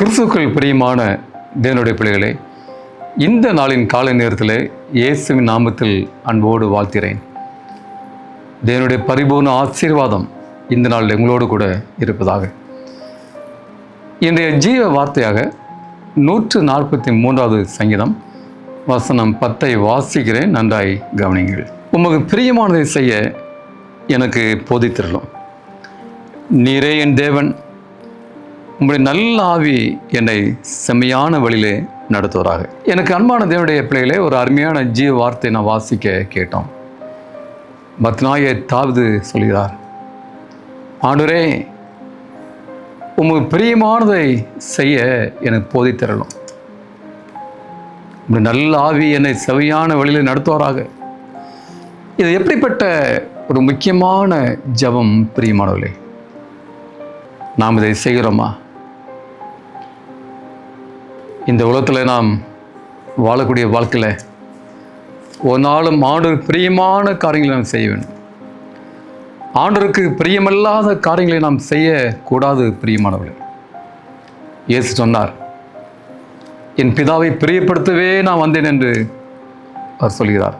கிறிஸ்துக்கள் பிரியமான தேவனுடைய பிள்ளைகளே இந்த நாளின் காலை நேரத்தில் இயேசுவின் நாமத்தில் அன்போடு வாழ்த்திறேன் தேவனுடைய பரிபூர்ண ஆசீர்வாதம் இந்த நாள் எங்களோடு கூட இருப்பதாக. இன்றைய ஜீவ வார்த்தையாக நூற்று நாற்பத்தி மூன்றாவது சங்கீதம் வசனம் பத்தை வாசிக்கிறேன் நன்றாய் கவனிங்கள் உமக்கு பிரியமானதை செய்ய எனக்கு போதித்திரலும் நீரே என் தேவன் உங்களுடைய நல்ல ஆவி என்னை செம்மையான வழியிலே நடத்துவராக எனக்கு அன்பான தேவனுடைய பிள்ளைகளே ஒரு அருமையான ஜீவ வார்த்தை நான் வாசிக்க கேட்டோம். பத்னாய தாவது சொல்கிறார் ஆண்டுரே உமக்கு பிரியமானதை செய்ய எனக்கு போதித்தரலும் உங்களுடைய நல்ல ஆவி என்னை செவையான வழியில் நடத்துவாராக. இது எப்படிப்பட்ட ஒரு முக்கியமான ஜெபம் பிரியமானவர்களே? நாம் இதை செய்கிறோமா? இந்த உலகத்தில் நாம் வாழக்கூடிய வாழ்க்கையில் ஒரு நாளும் ஆண்டு பிரியமான காரியங்களை நாம் செய்ய வேண்டும். ஆண்டருக்கு பிரியமல்லாத காரியங்களை நாம் செய்யக்கூடாது பிரியமானவர்கள். இயேசு சொன்னார் என் பிதாவை பிரியப்படுத்தவே நான் வந்தேன் என்று அவர் சொல்கிறார்.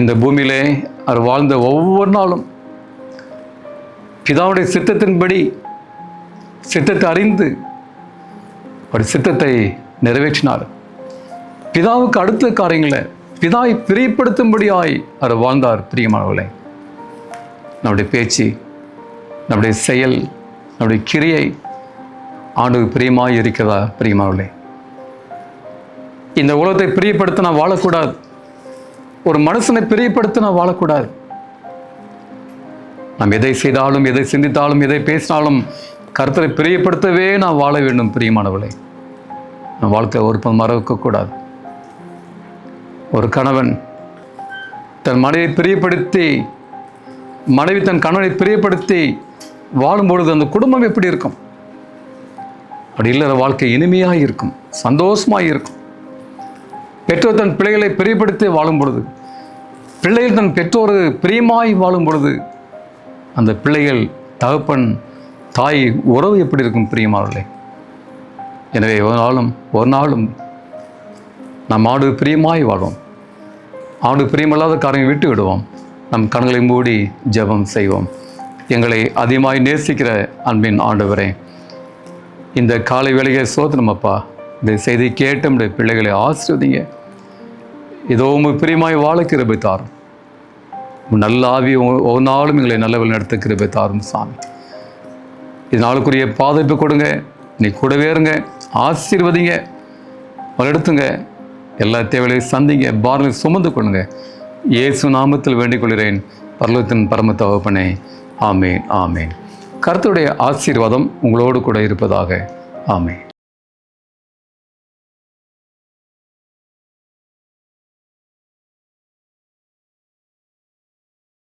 இந்த பூமியிலே அவர் வாழ்ந்த ஒவ்வொரு நாளும் பிதாவுடைய சித்தத்தின்படி சித்தத்தை அறிந்து ஒரு சித்தத்தை நிறைவேற்றினார். பிதாவுக்கு அடுத்த காரியங்களை பிதாவை பிரியப்படுத்தும்படியாய் அவர் வாழ்ந்தார் பிரியமானவர்களே. நம்முடைய பேச்சு நம்முடைய செயல் நம்முடைய கிரியை ஆண்டுக்கு பிரியமாய் இருக்கிறதா பிரியமானவர்களே. இந்த உலகத்தை பிரியப்படுத்த நான் வாழக்கூடாது. ஒரு மனுஷனை பிரியப்படுத்த நான் வாழக்கூடாது. நாம் எதை செய்தாலும் எதை சிந்தித்தாலும் எதை பேசினாலும் கருத்தரை பிரியப்படுத்தவே நான் வாழ வேண்டும் பிரியமானவளை நான் வாழ்க்கை ஒரு மறக்கக்கூடாது ஒரு கணவன் தன் மனைவியை பிரியப்படுத்தி மனைவி தன் கணவனை பிரியப்படுத்தி வாழும்பொழுது அந்த குடும்பம் எப்படி இருக்கும்? அப்படி இல்லற வாழ்க்கை இனிமையாக இருக்கும் சந்தோஷமாக இருக்கும். பெற்றோர் தன் பிள்ளைகளை பிரியப்படுத்தி வாழும் பொழுது பிள்ளைகள் தன் பெற்றோர் பிரியமாய் வாழும் பொழுது அந்த பிள்ளைகள் தகப்பன் தாய் உறவு எப்படி இருக்கும் பிரியமானவர்களே? எனவே ஒரு நாளும் ஒரு நாளும் நம் ஆடு பிரியமாய் வாழ்வோம் ஆடு பிரியமில்லாத காரியங்களை விட்டு விடுவோம். நம் கண்களை மூடி ஜெபம் செய்வோம். எங்களை அதிகமாய் நேசிக்கிற அன்பின் ஆண்டவரே இந்த காலை வேலையை சோதனம் அப்பா. இந்த செய்தி கேட்டு நம்முடைய பிள்ளைகளை ஆசிர்வதிங்க. இதோ உங்கள் பிரியமாய் வாழ கிருபை தாரும். நல்ல ஆவி ஒவ்வொரு ஒரு நாளும் எங்களை நல்லவர்கள் நடத்த கிருபை தாரும் சாமி. இது நாளுக்குரிய பாதுகாப்பு கொடுங்க. நீ கூடவே இருங்க. ஆசீர்வதிங்க. வழிநடத்துங்க எல்லா தேவைகளையும் சந்திங்க. பாரங்களை சுமந்து கொள்ளுங்க. இயேசு நாமத்தில் வேண்டிக் கொள்கிறேன். பரலத்தின் பரம தகப்பனே. ஆமேன் ஆமேன். கருத்துடைய ஆசீர்வாதம் உங்களோடு கூட இருப்பதாக. ஆமேன்.